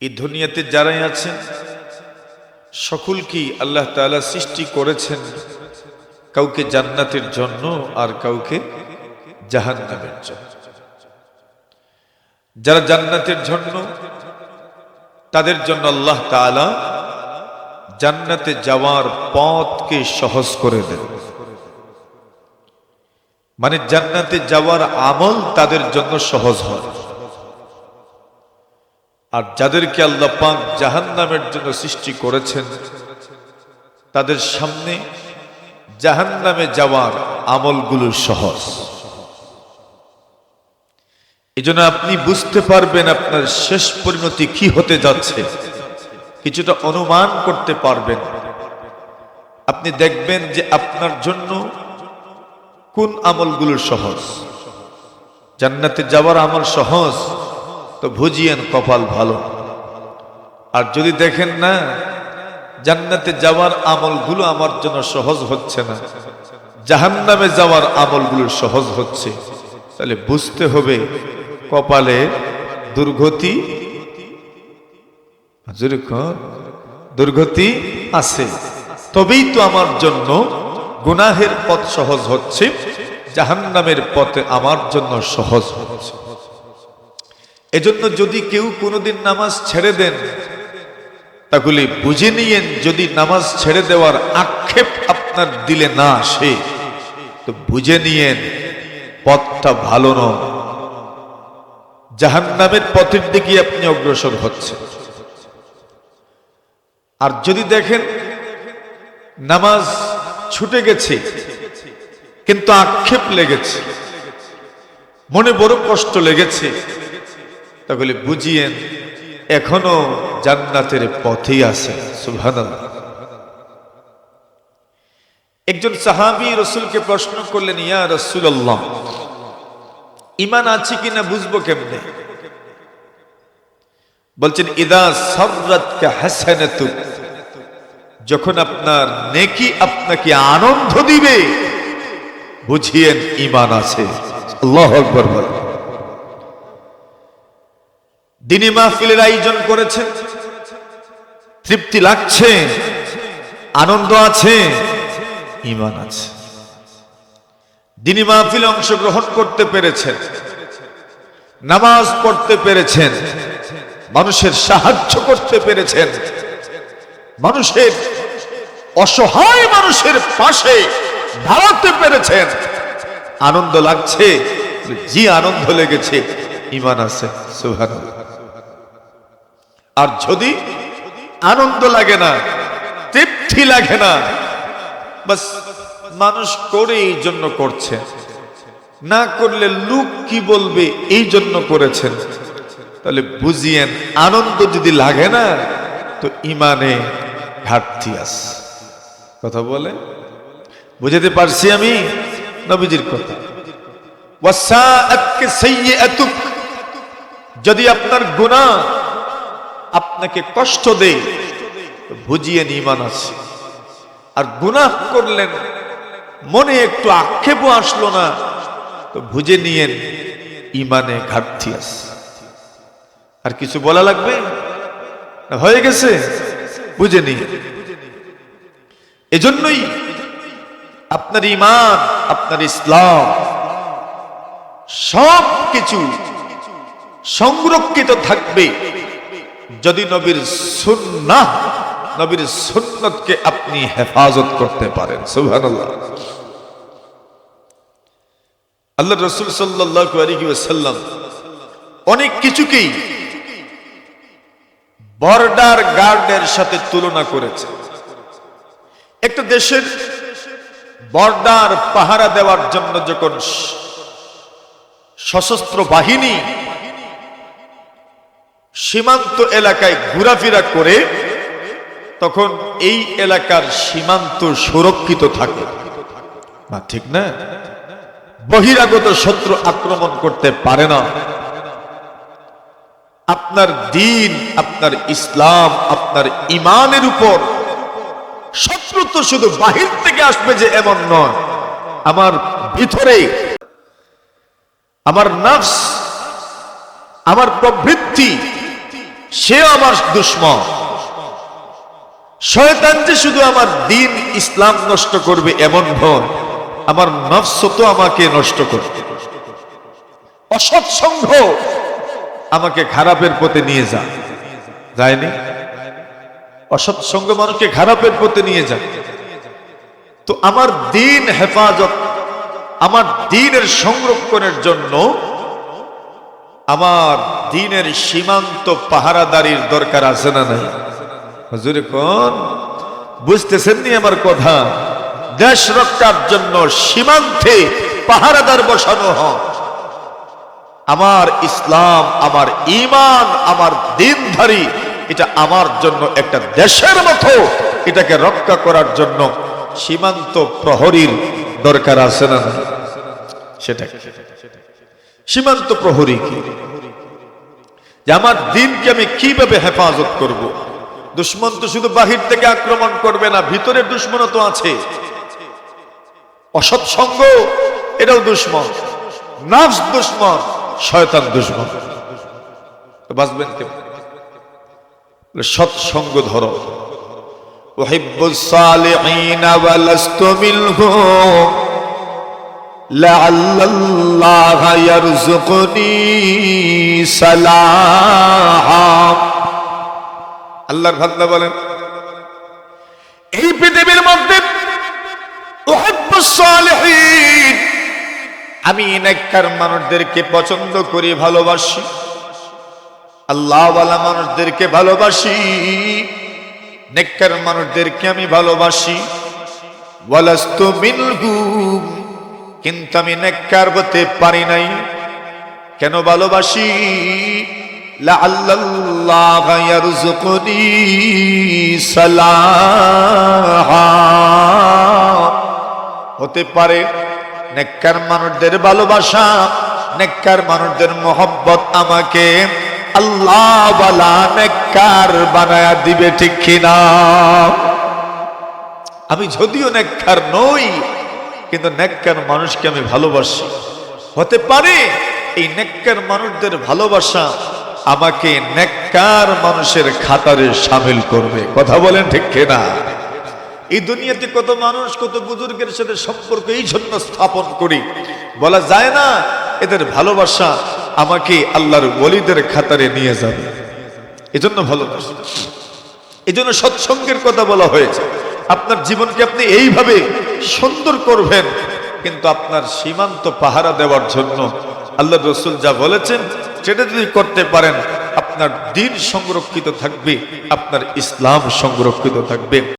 এই দুনিয়াতে যারাই আছেন, সকলকেই আল্লাহ তাআলা সৃষ্টি করেছেন কাউকে জান্নাতের জন্য আর কাউকে জাহান্নামের জন্য। যারা জান্নাতের জন্য, তাদের জন্য আল্লাহ তাআলা জান্নাতে যাওয়ার পথকে সহজ করে দেন। মানে জান্নাতে যাওয়ার আমল তাদের জন্য সহজ হয়। আর যাদেরকে আল্লাহ পাক জাহান্নামের জন্য সৃষ্টি করেছেন, তাদের সামনে জাহান্নামে যাওয়ার আমলগুলো সহজ। এজন্য আপনি বুঝতে পারবেন আপনার শেষ পরিণতি কি হতে যাচ্ছে। কিছুটা অনুমান করতে পারবেন। আপনি দেখবেন যে আপনার জন্য কোন আমলগুলো সহজ? জান্নাতে যাওয়ার আমল সহজ? তো ভুজিয়েন কপাল ভালো। আর যদি দেখেন না, জান্নাতে যাওয়ার আমলগুলো আমার জন্য সহজ হচ্ছে না, জাহান্নামে যাওয়ার আমলগুলো সহজ হচ্ছে, তাহলে বুঝতে হবে কপালে দুর্গতি দুর্গতি আছে। তবেই তো আমার জন্য গুনাহের পথ সহজ হচ্ছে, জাহান্নামের পথে আমার জন্য সহজ হচ্ছে। এজন্য যদি কেউ কোনোদিন নামাজ ছেড়ে দেন, তাহলে বুঝে নিয়েন যদি নামাজ ছেড়ে দেওয়ার আক্ষেপ আপনার দিলে না আসে, তো বুঝে নিয়েন পথটা ভালো নয়। জাহান্নামের পথের দিকে আপনি অগ্রসর হচ্ছেন। আর যদি দেখেন নামাজ ছুটে গেছে, কিন্তু আক্ষেপ লেগেছে, মনে বড় কষ্ট লেগেছে তাহলে বুঝিয়েন এখনও জান্নাতের পথেই আছে। সুবহানাল্লাহ। একজন সাহাবি রসুলকে প্রশ্ন করলেন, ইয়া রসুল্লাহ ইমান আছে কিনা বুঝব কেমনে? বলছেন, ইদা সররাতকে হাসানাতু, যখন আপনার নেকি আপনাকে আনন্দ দিবে, বুঝিয়েন ইমান আছে। আল্লাহ আকবর বলেন। দিনী মাহফিলের আয়োজন করেছেন। তৃপ্তি লাগছে, আনন্দ আছে ইমান আছে। দিনী মাহফিলে অংশগ্রহণ করতে পেরেছেন, নামাজ পড়তে পেরেছেন, মানুষের সাহায্য করতে পেরেছেন, মানুষের অসহায় মানুষের পাশে দাঁড়াতে পেরেছেন। আনন্দ লাগছে জি আনন্দ লেগেছে ইমান আছে সুহান আর যদি আনন্দ লাগে না, তৃপ্তি লাগে না, বাস মানুষ করে এই জন্য করছে। না করলে লোক কি বলবে এই জন্য করেছেন? তাহলে বুঝিয়েন, আনন্দ যদি লাগে না, তো ইমানে ঘাটতি আছে। কথা বলে? বুঝাতে পারছি আমি? নবীজির কথা। যদি আপনার গুনাহ আপনাকে কষ্ট দেয় বুঝিয়ে ইমান আছে। আর গুনাহ করলেন, মনে একটু আক্ষেপও আসলো না, তো বুঝে নিয়েন ইমানে ঘাটতি আছে। আর কিছু বলা লাগবে? হয়ে গেছে? বুঝে নিয়ে এজন্যই আপনার ইমান, আপনার ইসলাম সব কিছু সংরক্ষিত থাকবে। যদি নবীর সুন্নাহ, নবীর সুন্নতকে আপনি হেফাজত করতে পারেন, সুবহানাল্লাহ। আল্লাহ রসুল সাল্লাল্লাহু আলাইহি ওয়াসাল্লাম অনেক কিছুকেই বর্ডার গার্ডের সাথে তুলনা করেছে। একটা দেশের বর্ডার পাহারা দেওয়ার জন্য যখন সশস্ত্র বাহিনী সীমান্ত এলাকায় ঘোরাফেরা করে তখন এই এলাকার সীমান্ত সুরক্ষিত থাকে। না ঠিক না? বহিরাগত শত্রু আক্রমণ করতে পারে না। আপনার দিন, আপনার ইসলাম, আপনার ইমানের উপর শত্রু তো শুধু বাহির থেকে আসবে যে এমন নয়। আমার ভিতরে আমার নফস, আমার প্রবৃত্তি সেও আমার দুশ্মন। শয়তান যে শুধু আমার দিন ইসলাম নষ্ট করবে এমন ভন আমার নফস তো আমাকে নষ্ট করবে। অসৎসঙ্গ আমাকে খারাপের পথে নিয়ে যায় যায়নি? অসৎসঙ্গ মানুষকে খারাপের পথে নিয়ে যায় তো আমার দিন হেফাজত, আমার দিনের সংরক্ষণের জন্য আমার দিনের সীমান্ত পাহারাদারির দরকার আছে না নাই? হুজুরে কোন? বুঝতেছেন নি আমার কথা? দেশ রক্ষার জন্য সীমান্তে পাহারাদার বসানো হয় আমার ইসলাম, আমার ইমান আমার দিনধারী, এটা আমার জন্য একটা দেশের মতো, এটাকে রক্ষা করার জন্য সীমান্ত প্রহরীর দরকার আছে না? সেটা সীমান্ত প্রহরী কি? যে আমার দিনকে আমি কীভাবে হেফাজত করব। দুশ্মন তো শুধু বাহির থেকে আক্রমণ করবে না, ভিতরে দুশ্মন তো আছে। অসৎসঙ্গ এটাও দুশ্মন। নাফস দুশ্মন, শয়তান দুশ্মন। বাঁচবেন কেউ? সৎসঙ্গ ধরো। ওহিবুসালিহিনা ওয়ালাস্তু মিনহুম লাল্লাহ ইয়ারযুকুনি সালাহা। আল্লাহর বান্দা বলেন, এই পৃথিবীর মধ্যে আমি নেককার মানুষদেরকে পছন্দ করি, ভালোবাসি। আল্লাহওয়ালা মানুষদেরকে ভালোবাসি, নেককার মানুষদেরকে আমি ভালোবাসি। ওয়ালাস্তু মিনহুম কিন্তু আমি নেককার হতে পারি নাই। কেন ভালোবাসি? হতে পারে নেককার মানুষদের ভালোবাসা, নেককার মানুষদের মোহব্বত আমাকে আল্লাহ নেককার বানায়া দিবে ঠিক কিনা? আমি যদিও নেককার নই কিন্তু নেককার মানুষকে আমি ভালোবাসি। হতে পারে এই নেককার মানুষদের ভালোবাসা আমাকে নেককার মানুষের খাতারে সামিল করবে। কথা বলেন ঠিক কিনা? এই দুনিয়াতে কত মানুষ, কত বুজুর্গের সাথে সম্পর্ক এই জন্য স্থাপন করি। বলা যায় না, এদের ভালোবাসা আমাকে আল্লাহর বলিদের খাতারে নিয়ে যাবে। এজন্য ভালোবাসা। এই জন্য সৎসঙ্গের কথা বলা হয়েছে। আপনার জীবনকে আপনি এইভাবে সুন্দর করবেন, কিন্তু আপনার সীমান্ত পাহারা দেওয়ার জন্য আল্লাহ রসুল যা বলেছেন, সেটা যদি করতে পারেন, আপনার দিন সংরক্ষিত থাকবে, আপনার ইসলাম সংরক্ষিত থাকবে।